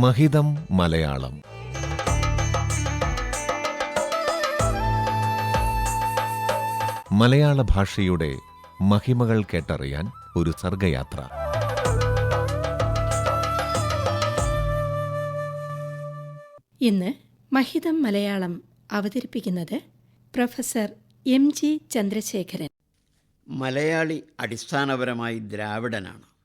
മഹിതം മലയാളം. മലയാള ഭാഷയുടെ മഹിമകൾ കേട്ടറിയാൻ ഒരു സർഗയാത്ര. ഇന്ന് മഹിതം മലയാളം അവതരിപ്പിക്കുന്നത് professor M G Chandrasekharan. Malayali അടിസ്ഥാനപരമായി ദ്രാവിഡനാണ്.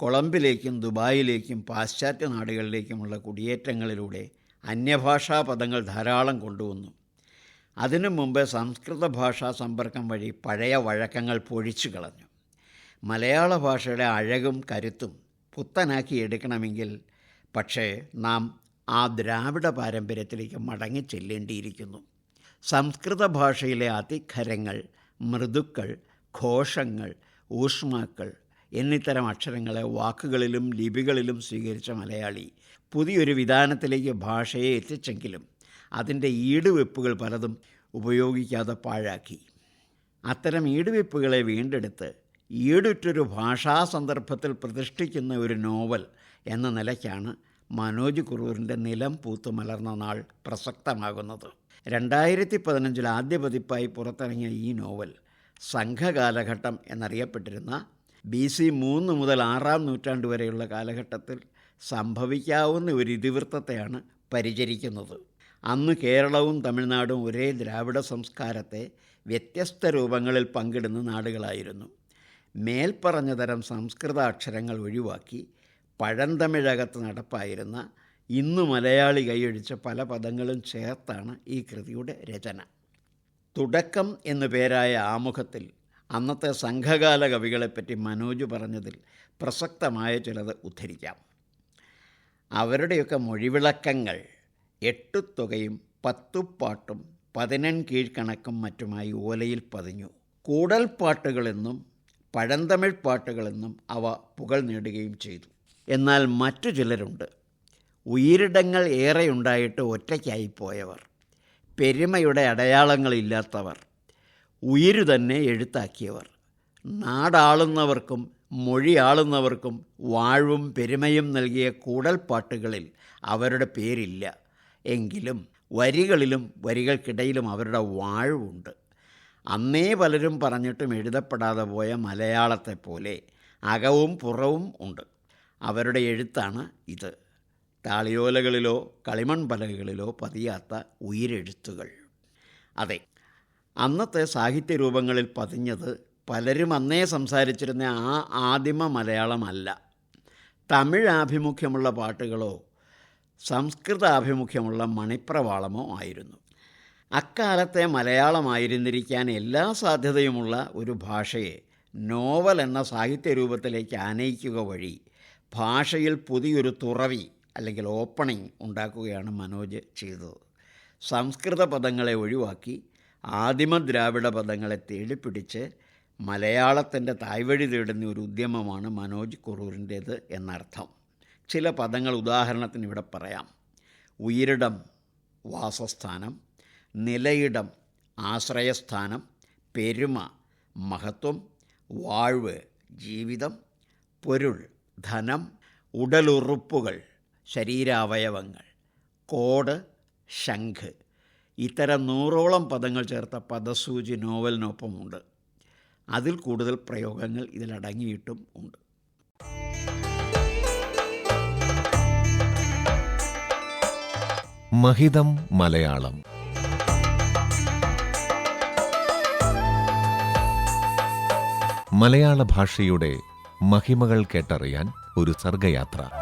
കൊളംബിലേക്കും ദുബായിലേക്കും പാശ്ചാത്യ നാടുകളിലേക്കുമുള്ള കുടിയേറ്റങ്ങളിലൂടെ അന്യഭാഷാ പദങ്ങൾ ധാരാളം കൊണ്ടുവന്നു. അതിനു മുമ്പ് സംസ്കൃത ഭാഷാ സമ്പർക്കം വഴി പഴയ വഴക്കങ്ങൾ പൊഴിച്ചു കളഞ്ഞു. മലയാള ഭാഷയുടെ അഴകും കരുത്തും പുത്തനാക്കി എടുക്കണമെങ്കിൽ പക്ഷേ നാം ആ ദ്രാവിഡ പാരമ്പര്യത്തിലേക്ക് മടങ്ങി ചെല്ലേണ്ടിയിരിക്കുന്നു. സംസ്കൃത ഭാഷയിലെ അതിഖരങ്ങൾ മൃദുക്കൾ ഘോഷങ്ങൾ ഊഷ്മാക്കൾ എന്നിത്തരം അക്ഷരങ്ങളെ വാക്കുകളിലും ലിപികളിലും സ്വീകരിച്ച മലയാളി പുതിയൊരു വിധാനത്തിലേക്ക് ഭാഷയെ എത്തിച്ചെങ്കിലും അതിന്റെ ഈടുവെപ്പുകൾ പലതും ഉപയോഗിക്കാതെ പാഴാക്കി. അത്തരം ഈടുവെപ്പുകളെ വീണ്ടെടുത്ത് ഈടുറ്റൊരു ഭാഷാ സന്ദർഭത്തിൽ പ്രതിഷ്ഠിക്കുന്ന ഒരു നോവൽ എന്ന നിലയ്ക്കാണ് മനോജ് കുറൂറിന്റെ നിലം പൂത്തു മലർന്ന നാൾ പ്രസക്തമാകുന്നത്. രണ്ടായിരത്തി പതിനഞ്ചിൽ ആദ്യ പതിപ്പായി പുറത്തിറങ്ങിയ ഈ നോവൽ സംഘകാലഘട്ടം എന്നറിയപ്പെട്ടിരുന്ന ബി സി മൂന്ന് മുതൽ ആറാം നൂറ്റാണ്ട് വരെയുള്ള കാലഘട്ടത്തിൽ സംഭവിക്കാവുന്ന ഒരു ഇതിവൃത്തത്തെയാണ് പരിചരിക്കുന്നത്. അന്ന് കേരളവും തമിഴ്നാടും ഒരേ ദ്രാവിഡ സംസ്കാരത്തെ വ്യത്യസ്ത രൂപങ്ങളിൽ പങ്കിടുന്ന നാടുകളായിരുന്നു. മേൽപ്പറഞ്ഞ തരം സംസ്കൃത അക്ഷരങ്ങൾ ഒഴിവാക്കി പഴന്തമിഴകത്ത് നടപ്പായിരുന്ന ഇന്ന് മലയാളി കൈയടിച്ച പല പദങ്ങളും ചേർത്താണ് ഈ കൃതിയുടെ രചന. തുടക്കം എന്നു പേരായ ആമുഖത്തിൽ അന്നത്തെ സംഘകാല കവികളെപ്പറ്റി മനോജ് പറഞ്ഞതിൽ പ്രസക്തമായ ചിലത് ഉദ്ധരിക്കാം. അവരുടെയൊക്കെ മൊഴിവിളക്കങ്ങൾ എട്ടുത്തുകയും പത്തുപ്പാട്ടും പതിനൻ കീഴ്ക്കണക്കും മറ്റുമായി ഓലയിൽ പതിഞ്ഞു. കൂടൽപ്പാട്ടുകളെന്നും പഴന്തമിഴ് പാട്ടുകളെന്നും അവ പുകൾ നേടുകയും ചെയ്തു. എന്നാൽ മറ്റു ചിലരുണ്ട്. ഉയരിടങ്ങൾ ഏറെയുണ്ടായിട്ട് ഒറ്റയ്ക്കായി പോയവർ. പെരുമയുടെ അടയാളങ്ങളില്ലാത്തവർ. ഉയിരു തന്നെ എഴുത്താക്കിയവർ. നാടാളുന്നവർക്കും മൊഴിയാളുന്നവർക്കും വാഴ്വും പെരുമയും നൽകിയ കൂടൽപ്പാട്ടുകളിൽ അവരുടെ പേരില്ല. എങ്കിലും വരികളിലും വരികൾക്കിടയിലും അവരുടെ വാഴ്വുണ്ട്. അന്നേ പലരും പറഞ്ഞിട്ടും എഴുതപ്പെടാതെ പോയ മലയാളത്തെപ്പോലെ അകവും പുറവും ഉണ്ട്. അവരുടെ എഴുത്താണ് ഇത്. താളിയോലകളിലോ കളിമൺ പലകകളിലോ പതിയാത്ത ഉയിരെഴുത്തുകൾ. അതെ അന്നത്തെ സാഹിത്യ രൂപങ്ങളിൽ പതിഞ്ഞത് പലരും അന്നേ സംസാരിച്ചിരുന്ന ആ ആദിമ മലയാളമല്ല. തമിഴ് ആഭിമുഖ്യമുള്ള പാട്ടുകളോ സംസ്കൃതാഭിമുഖ്യമുള്ള മണിപ്രവാളമോ ആയിരുന്നു. അക്കാലത്തെ മലയാളമായിരുന്നിരിക്കാൻ എല്ലാ സാധ്യതയുമുള്ള ഒരു ഭാഷയെ നോവൽ എന്ന സാഹിത്യ രൂപത്തിലേക്ക് ആനയിക്കുക വഴി ഭാഷയിൽ പുതിയൊരു തുറവി അല്ലെങ്കിൽ ഓപ്പണിംഗ് ഉണ്ടാക്കുകയാണ് മനോജ് ചെയ്തത്. സംസ്കൃത പദങ്ങളെ ഒഴിവാക്കി ആദിമ ദ്രാവിഡ പദങ്ങളെ തേടിപ്പിടിച്ച് മലയാളത്തിന്റെ തായ്വഴി തേടുന്ന ഒരു ഉദ്യമമാണ് മനോജ് കുറൂരിന്റേത് എന്നർത്ഥം. ചില പദങ്ങൾ ഉദാഹരണത്തിന് ഇവിടെ പറയാം. ഉയരിടം വാസസ്ഥാനം നിലയിടം ആശ്രയസ്ഥാനം പെരുമ മഹത്വം വാഴ്വ് ജീവിതം പൊരുൾ ധനം ഉടലുറുപ്പുകൾ ശരീരാവയവങ്ങൾ കോട് ശംഖ് ഇത്തരം നൂറോളം പദങ്ങൾ ചേർത്ത പദസൂചി നോവലിനൊപ്പമുണ്ട്. അതിൽ കൂടുതൽ പ്രയോഗങ്ങൾ ഇതിലടങ്ങിയിട്ടും ഉണ്ട്. മഹിതം മലയാളം. മലയാള ഭാഷയുടെ മഹിമകൾ കേട്ടറിയാൻ ഒരു സർഗയാത്ര.